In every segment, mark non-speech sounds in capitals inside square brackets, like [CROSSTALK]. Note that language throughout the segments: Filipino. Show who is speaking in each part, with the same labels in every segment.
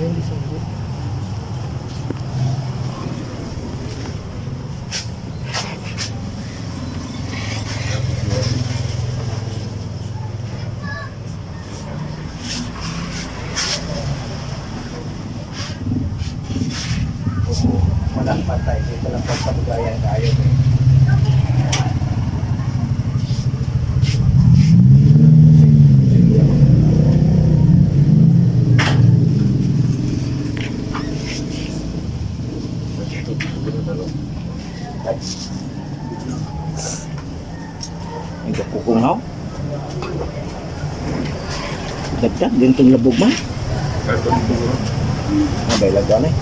Speaker 1: hindi subo.
Speaker 2: Walang patay. Dito lang pagpatugayan tayo. eh. Ito pukungaw. Dagdag, din itong labog man. Mabay lang eh.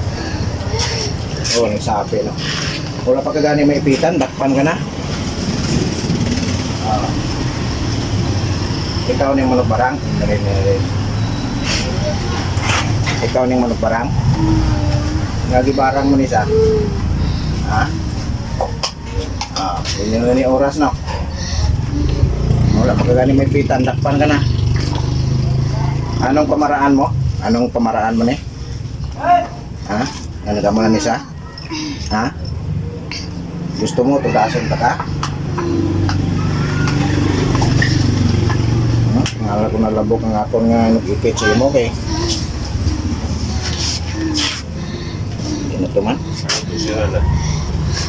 Speaker 2: Oo, oh, nagsapi no. Wala pa kagani may ipitan, dakpan ka na. Ah. ikaw ni manok barang, rin rin. Ikaw ni manok barang. Ngagi barang mo ni sa. Ha? Ah, yun yun ni oras no. Wala pa kagani may ipitan, dakpan ka na. Anong pamaraan mo? Anong pamaraan mo ni? Ha? Ano ka mga nisa? Ha? Gusto mo tugasan ta ka? Hmm? Ngala ko nalabok ang aton nga ikit sa imo kay. Ano to man?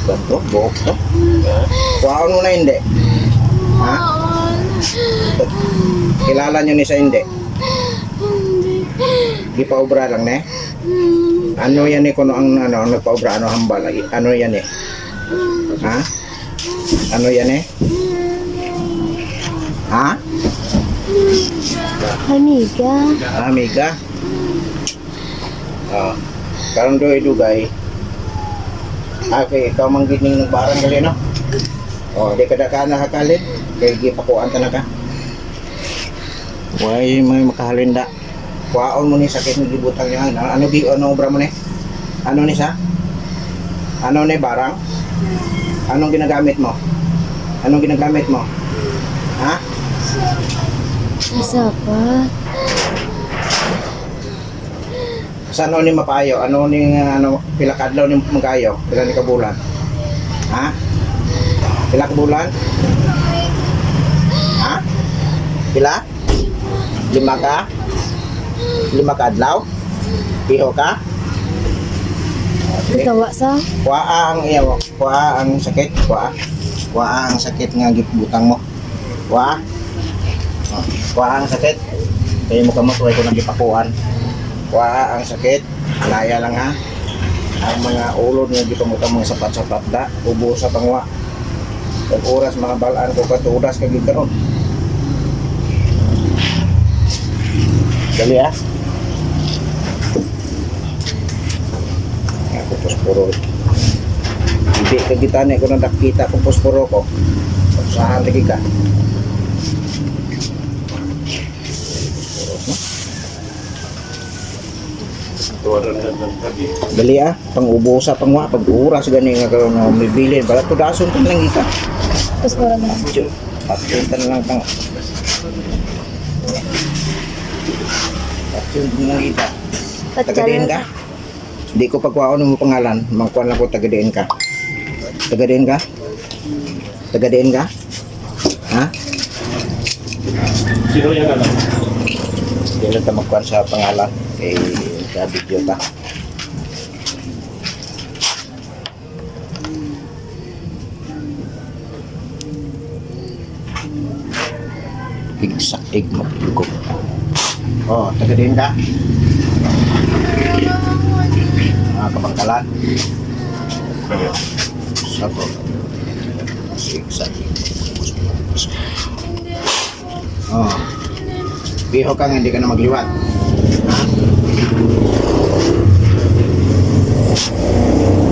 Speaker 2: Ganto, buhok to. Kuhaon mo na hindi. Ha? [LAUGHS] Kilala nyo ni sa hindi. Di pa obra lang ne. Ano yan eh kung ang ano ang nagpaobra ano hambal ano yan eh? Ha? Ano yan eh? Ha?
Speaker 3: Amiga.
Speaker 2: Amiga. Ah. Karon do idugay. Okay, ikaw man gining nagbarang gali no. Oh, di kada ka nakakalin. Kay gipakuan ta na ka. Why may makahalinda? Kuhaon mo ni sakit ng gibutang niya. Ano, ano gi ano obra mo ni? Ano ni sa? Ano ni barang? Anong ginagamit mo? Anong ginagamit mo? Ha?
Speaker 3: Sapat.
Speaker 2: Sa ano ni mapayo? Ano ni ano pila kadlaw ni magayo? Pila ni kabulan? Ha? Pila ka bulan? Ha? Pila? Lima ka? Lima ka adlaw? Iho ka?
Speaker 3: Ikawa sa?
Speaker 2: Kuha ang iya. Kuha ang sakit. Kuha. Kuha ang sakit nga gibutang mo. Kuha. Oh, Kuha ang sakit. Kaya mo kamo tuway ko nang gipakuan. Kuha ang sakit. Laya lang ha. Ang mga ulod nga gipamutang mga sapat-sapat da. Ubo sa pangwa. Pag oras mga balaan ko katudas ka gid Dali ha. Ako posporo. Hindi ka gitane ko nang nakita kung posporo ko. Saan lagi ka? Dali ah, pang ubo sa pangwa, pag oras gani nga karon nga may bilin, bala to dason kan lang ika.
Speaker 3: Tapos para na.
Speaker 2: Patsunta na lang pang. Lang ika. Tagadiin ka? Hindi ko pagkuhaon mo pangalan. Mangkuhan lang ko tagadiin ka. Tagadiin ka? Tagadiin ka? Ha?
Speaker 1: Sino yan alam?
Speaker 2: Hindi lang ta magkuhan sa pangalan. Kay sa video ta. Igsak ig maglugo. Oh, tagadiin ka? Mga kabangkalan. Sabo. Oh. Biho kang hindi ka na magliwat. Ha?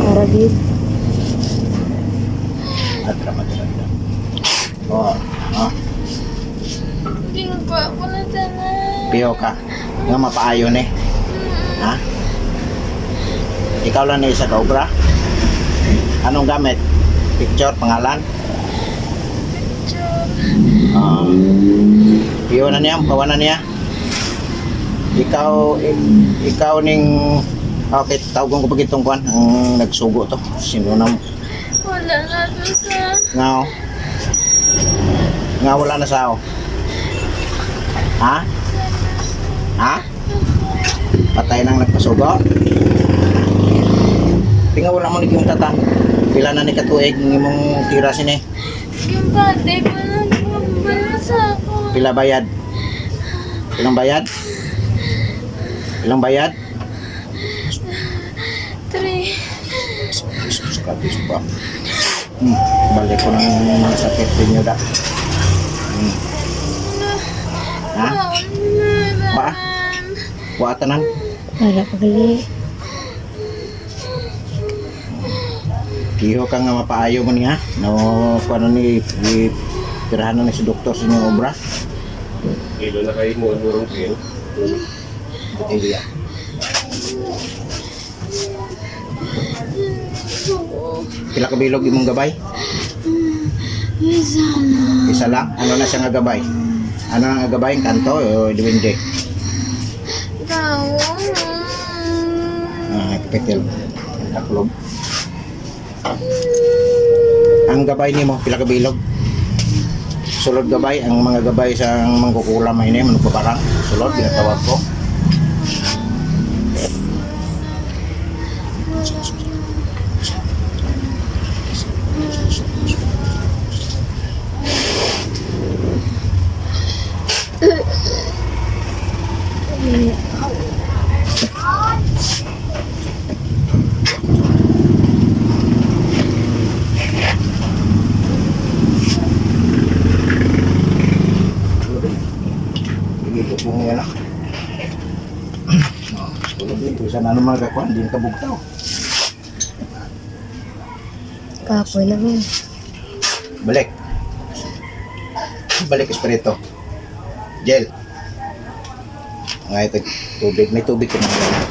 Speaker 3: Karagid.
Speaker 2: At ramat talaga. Oh. Oh.
Speaker 3: Tingpa ko na
Speaker 2: Biho ka. Nga mapaayon eh. Ha? Ikaw lang na isa ka obra? Anong gamit? Picture, pangalan? Biho na niya, kawan na niya. Ikaw, ikaw ning Okay, tawagan ko pag itong kwan, ang nagsugo to. Sino na,
Speaker 3: Wala na to sa...
Speaker 2: nga, nga wala na sao. Ha? Ha? Patay nang nagpasugo? Tinga wala mo ni yung tata. Pila na ni katuig ng imong tira sini.
Speaker 3: Yung bate pa nagpapabala sa ako.
Speaker 2: Pila bayad? Ilang bayad? Ilang bayad?
Speaker 3: Three.
Speaker 2: Hmm, balik ko ng mga sakit din nyo da. Hmm. Ha? Ba? Kuwatanan?
Speaker 3: Para pagali.
Speaker 2: Iho ka nga mapaayo mo niya. No, paano ni i tirahan na ni si doktor sa inyong obra.
Speaker 1: Ilo na kayo mo, murong kayo.
Speaker 2: Iya. Pila ka bilog imong gabay?
Speaker 3: Isa na.
Speaker 2: Isa lang. Ano na siya nga gabay? Ano nga gabay? Kanto o diwindi? Ah, kapitil. Taklob. Ang gabay nimo pila ka bilog? Sulod gabay ang mga gabay sa mangkukulam ay ni manugbabarang. Sulod ginatawag ko. Dito po nga lang. Sulod mga kakuan, din ka bugtaw.
Speaker 3: Kapoy na mo.
Speaker 2: Balik. Balik espiritu. Gel. Nga ito, tubig. May tubig ka na.